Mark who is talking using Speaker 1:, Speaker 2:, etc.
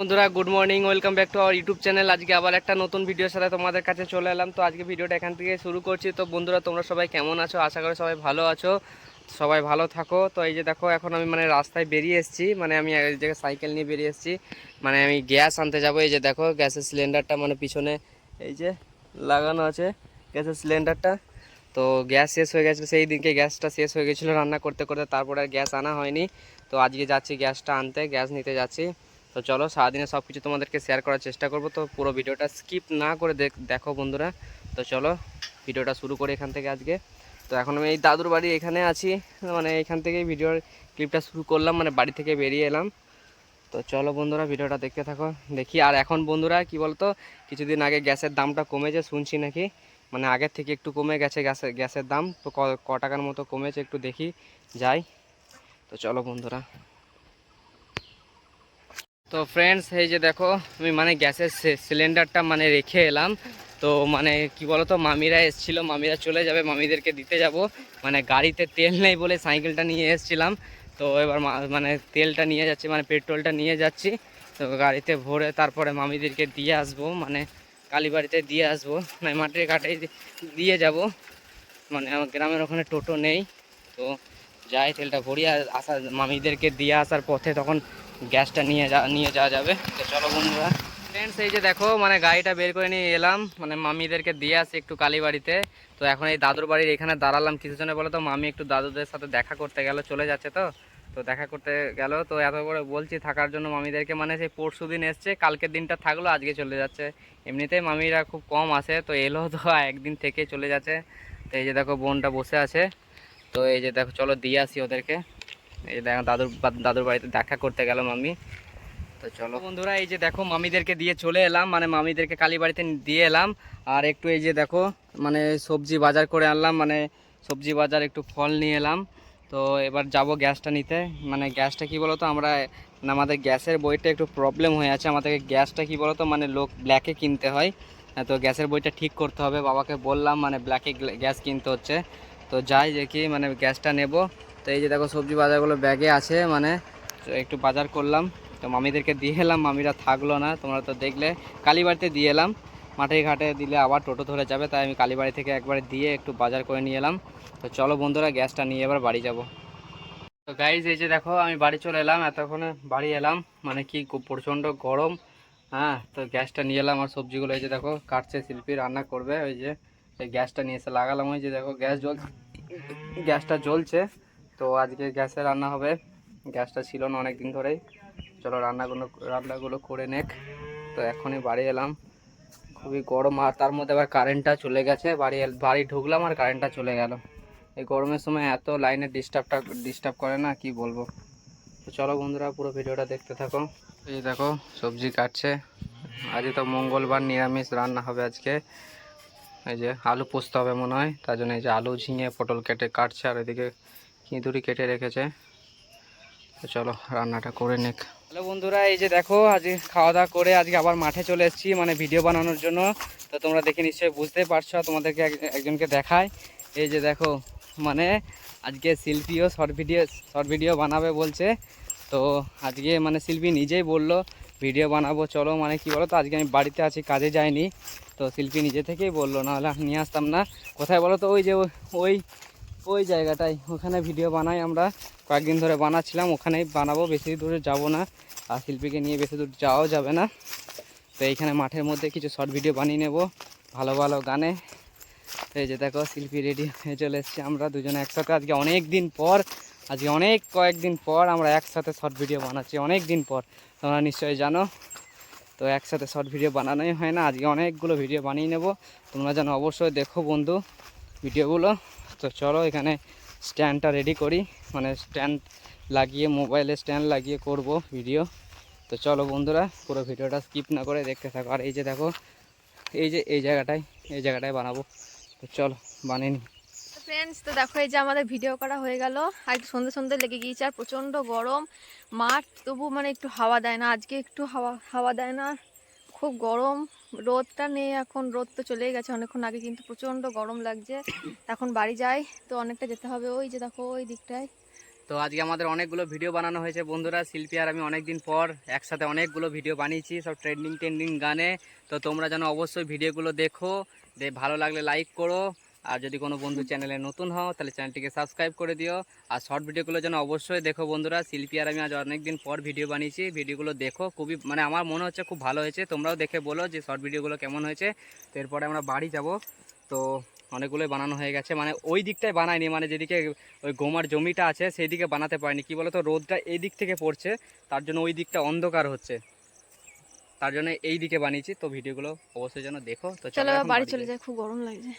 Speaker 1: বন্ধুরা good morning welcome back to our YouTube channel আজকে আবার একটা নতুন ভিডিওর সাথে তোমাদের কাছে চলে এলাম। তো আজকে ভিডিওটা এখান থেকে শুরু করছি। তো বন্ধুরা, তোমরা সবাই কেমন আছো? আশা করি সবাই ভালো আছো। সবাই ভালো থাকো। তো এই যে দেখো, এখন আমি মানে রাস্তায় বেরিয়ে এসেছি। মানে আমি এক জায়গায় সাইকেল নিয়ে বেরিয়ে এসেছি। মানে আমি গ্যাস আনতে যাব। এই যে দেখো, গ্যাসের সিলিন্ডারটা মানে পিছনে এই যে লাগানো আছে গ্যাসের সিলিন্ডারটা তো গ্যাস শেষ হয়ে গেছিল সেই দিনকে গ্যাসটা শেষ হয়ে গেছিল রান্না করতে করতে। তারপরে আর গ্যাস আনা হয়নি। তো আজকে যাচ্ছি গ্যাসটা আনতে। গ্যাস নিতে যাচ্ছি। তো চলো সারাদিনে সব কিছু তোমাদেরকে শেয়ার করার চেষ্টা করব। তো পুরো ভিডিওটা স্কিপ না করে দেখ- বন্ধুরা। তো চলো ভিডিওটা শুরু করি এখান থেকে আজকে। তো এখন আমি এই দাদুর বাড়ি এখানে আছি। মানে এখান থেকেই ভিডিওর ক্লিপটা শুরু করলাম মানে বাড়ি থেকে বেরিয়ে এলাম। তো চলো বন্ধুরা, ভিডিওটা দেখতে থাকো। দেখি, আর এখন বন্ধুরা, কি বলতো? কিছুদিন আগে গ্যাসের দামটা কমেছে, শুনছি নাকি? মানে আগের থেকে একটু কমে গেছে গ্যাসের গ্যাসের দাম। তো ক টাকার মতো কমেছে, একটু দেখি, যাই। তো চলো বন্ধুরা। তো ফ্রেন্ডস এই যে দেখো, আমি মানে গ্যাসের সিলিন্ডারটা মানে রেখে এলাম। তো মানে কি বলতো, মামিরা এসেছিল, মামিরা চলে যাবে, মামিদেরকে দিতে যাব। মানে গাড়িতে তেল নেই বলে সাইকেলটা নিয়ে এসেছিলাম। তো এবার মানে তেলটা নিয়ে যাচ্ছি মানে পেট্রোলটা নিয়ে যাচ্ছি। তো গাড়িতে ভরে তারপরে মামিদেরকে দিয়ে আসব মানে কালীবাড়িতে দিয়ে আসব মানে মাটির ঘাটে দিয়ে যাব। মানে আমার গ্রামের ওখানে টোটো নেই। তো যাই, তেলটা ভরি আর আসা, মামিদেরকে দিয়ে আসার পথে তখন গ্যাসটা নিয়ে যা, নিয়ে যাওয়া যাবে। তো চলো বন্ধুরা। ফ্রেন্ডস এই যে দেখো মানে গাড়িটা বের করে নিয়ে এলাম। মানে মামিদেরকে দিয়ে আসি একটু কালীবাড়িতে। তো এখন এই দাদুর বাড়ির এখানে দাঁড়ালাম কিছু জনে বলে, তো মামি একটু দাদুদের সাথে দেখা করতে গেল, চলে যাচ্ছে তো? তো দেখা করতে গেল। তো এত করে বলছি, থাকার জন্য মামিদেরকে মানে সেই পরশু দিন এসছে, কালকের দিনটা থাকল, আজকে চলে যাচ্ছে। এমনিতেই মামিরা খুব কম আসে, তো এলো তো, একদিন থেকে চলে যাচ্ছে। তো এই যে দেখো, বোনটা বসে আছে। তো এই যে দেখো চলো দিয়ে আসি ওদেরকে। এই যে দেখো দাদুর দাদুর বাড়িতে দেখা করতে গেল মামি তো চলো। বন্ধুরা এই যে দেখো মামিদেরকে দিয়ে চলে এলাম। মানে মামিদেরকে কালী বাড়িতে দিয়ে এলাম। আর একটু এই যে দেখো মানে সবজি বাজার করে আনলাম। মানে সবজি বাজার একটু ফল নিয়ে এলাম। তো এবার যাব গ্যাসটা নিতে। মানে গ্যাসটা কি বলতো আমরা মানে আমাদের গ্যাসের বইটা একটু প্রবলেম হয়ে আছে। আমাদেরকে গ্যাসটা কি বলতো মানে লোক ব্ল্যাকে কিনতে হয়। হ্যাঁ, তো গ্যাসের বইটা ঠিক করতে হবে। বাবাকে বললাম মানে ব্ল্যাকে গ্যাস কিনতে হচ্ছে। তো যাই দেখি মানে গ্যাসটা নেব। তো এই যে দেখো, সবজি বাজারগুলো ব্যাগে আছে মানে একটু বাজার করলাম। তো মামিদেরকে দিয়ে এলাম, মামিরা থাকল না, তোমরা তো দেখলে। কালীবাড়িতে দিয়ে এলাম। মাঠে ঘাটে দিলে আবার টোটো ধরে যাবে, তাই আমি কালীবাড়ি থেকে একবার দিয়ে একটু বাজার করে নিয়ে এলাম। তো চলো বন্ধুরা, গ্যাসটা নিয়ে এবার বাড়ি যাব। তো গাইজ এই যে দেখো, আমি বাড়ি চলে এলাম, এতক্ষণে বাড়ি এলাম। মানে কি প্রচণ্ড গরম। হ্যাঁ তো গ্যাসটা নিয়ে এলাম আর সবজিগুলো, এই যে দেখো, কাটছে, শিল্পী রান্না করবে, ওই যে। এই গ্যাসটা নিয়ে এসে লাগালাম ওই যে দেখো, গ্যাস জল গ্যাসটা জ্বলছে। তো আজকে গ্যাসে রান্না হবে। গ্যাসটা ছিল না অনেক দিন ধরেই। চলো রান্নাগুলো রান্নাগুলো করে নেক। তো এখনই বাড়ি এলাম। খুবই গরম, আর তার মধ্যে আবার কারেন্টটা চলে গেছে। বাড়ি বাড়ি ঢুকলাম আর কারেন্টটা চলে গেল। এই গরমের সময় এত লাইনের ডিস্টার্বটা ডিস্টার্ব করে না, কি বলব? তো চলো বন্ধুরা, পুরো ভিডিওটা দেখতে থাকো। এই দেখো, সবজি কাটছে। আজকে তো মঙ্গলবার নিরামিষ রান্না হবে আজকে। এই যে আলু পোস্ত হবে মনে হয়। তার জন্য এই যে আলু ঝিঙে, পটল কেটে কাটছে, আর এদিকে কিঁদুরি কেটে রেখেছে। চলো, রান্নাটা করে নেক। হ্যালো বন্ধুরা, এই যে দেখো আজকে খাওয়া দাওয়া করে আজকে আবার মাঠে চলে এসেছি মানে ভিডিও বানানোর জন্য। তো তোমরা দেখে নিশ্চয়ই বুঝতেই পারছ, তোমাদেরকে এক- একজনকে দেখায় এই যে দেখো মানে আজকে শিল্পীও শর্ট ভিডিও শর্ট ভিডিও বানাবে বলছে। তো আজকে মানে শিল্পী নিজেই বলল ভিডিও বানাবো, চলো মানে কি বলো তো আজকে আমি বাড়িতে আছি, কাজে যাইনি। তো শিল্পী নিজে থেকেই বলল নাহলে আমি নিয়ে আসতাম না। কোথায় বলো তো ওই যে ওই- ওই জায়গাটায়। ওখানে ভিডিও বানাই আমরা। কয়েকদিন ধরে বানাচ্ছিলাম, ওখানেই বানাবো, বেশি দূরে যাব না। আর শিল্পীকে নিয়ে বেশি দূর যাওয়াও যাবে না। তো এইখানে মাঠের মধ্যে কিছু শর্ট ভিডিও বানিয়ে নেব, ভালো ভালো গানে। তো এই যে দেখো, শিল্পী রেডি হয়ে চলে এসেছি আমরা দুজনে একসাথে। আজকে অনেক দিন পর আজকে অনেক কয়েকদিন পর আমরা একসাথে শর্ট ভিডিও বানাচ্ছি অনেক দিন পর। তোমরা নিশ্চয়ই জানো। তো একসাথে শর্ট ভিডিও বানানোই হয় না, আজকে অনেকগুলো ভিডিও বানিয়ে নেব। তোমরা যেন অবশ্যই দেখো বন্ধু ভিডিওগুলো। তো চলো এখানে স্ট্যান্ডটা রেডি করি। মানে স্ট্যান্ড লাগিয়ে মোবাইলে স্ট্যান্ড লাগিয়ে করব ভিডিও তো চলো বন্ধুরা, পুরো ভিডিওটা স্কিপ না করে দেখতে থাকো। আর এই যে দেখো, এই যে এই জায়গাটায় এই জায়গাটায় বানাবো। তো চলো, বানিয়ে নিই।
Speaker 2: ফ্রেন্ডস তো দেখো এই যে আমাদের ভিডিও করা হয়ে গেল। আর সন্ধ্যে সন্ধ্যে লেগে গিয়েছে, আর প্রচণ্ড গরম। মাঠ তবু মানে একটু হাওয়া দেয় না, আজকে একটু হাওয়া হাওয়া দেয় না। খুব গরম, রোদটা নেই এখন, রোদ তো চলেই গেছে অনেকক্ষণ আগে, কিন্তু প্রচণ্ড গরম লাগছে। এখন বাড়ি যাই, তো অনেকটা যেতে হবে ওই যে দেখো ওই দিকটায়।
Speaker 1: তো আজকে আমাদের অনেকগুলো ভিডিও বানানো হয়েছে বন্ধুরা, শিল্পী আর আমি অনেকদিন পর একসাথে অনেকগুলো ভিডিও বানিয়েছি, সব ট্রেন্ডিং ট্রেন্ডিং গানে। তো তোমরা যেন অবশ্যই ভিডিওগুলো দেখো ভালো লাগলে লাইক করো। আর যদি কোনো বন্ধু চ্যানেলে নতুন হও তাহলে চ্যানেলটিকে সাবস্ক্রাইব করে দিও। আর শর্ট ভিডিওগুলো যেন অবশ্যই দেখো বন্ধুরা শিল্পী আর আমি আজ অনেকদিন পর ভিডিও বানিয়েছি। ভিডিওগুলো দেখো খুবই মানে আমার মনে হচ্ছে খুব ভালো হয়েছে। তোমরাও দেখে বলো যে শর্ট ভিডিওগুলো কেমন হয়েছে। তো এরপরে আমরা বাড়ি যাব। তো অনেকগুলোই বানানো হয়ে গেছে। মানে ওই দিকটাই বানাইনি মানে যেদিকে ওই গোমার জমিটা আছে সেই দিকে বানাতে পারিনি। কি বলতো রোদটা এই দিক থেকে পড়ছে তার জন্য ওই দিকটা অন্ধকার হচ্ছে। তার জন্য এই দিকে বানিয়েছি। তো ভিডিওগুলো অবশ্যই যেন দেখো। তো
Speaker 2: চলো বাড়ি চলে। যাই খুব গরম লাগছে।